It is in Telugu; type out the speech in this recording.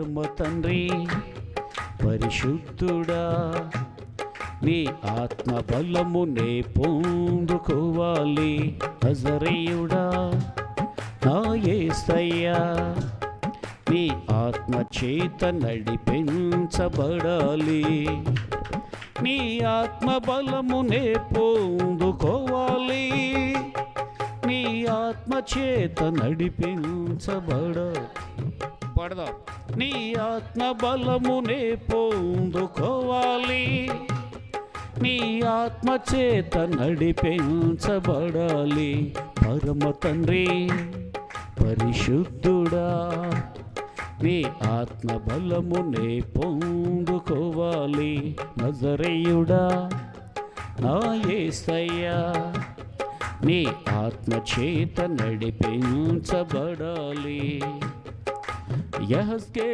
పరమ తండ్రి పరిశుద్ధుడా నీ ఆత్మ బలమునే పొందుకోవాలి. నజరేయుడా నా యేసయ్యా నీ ఆత్మ చేత నడిపించబడాలి. నీ ఆత్మ బలమునే పొందుకోవాలి. నీ ఆత్మ చేత నడిపించబడాలి. పాడదాం. నీ ఆత్మ బలమునే పొందుకోవాలి. నీ ఆత్మ చేత నడిపించబడాలి. పరమ తండ్రి పరిశుద్ధుడా నీ ఆత్మ బలమునే పొందుకోవాలి. నజరేయుడా నా ఏసయ్యా నీ ఆత్మ చేత నడిపించబడాలి. यह उसके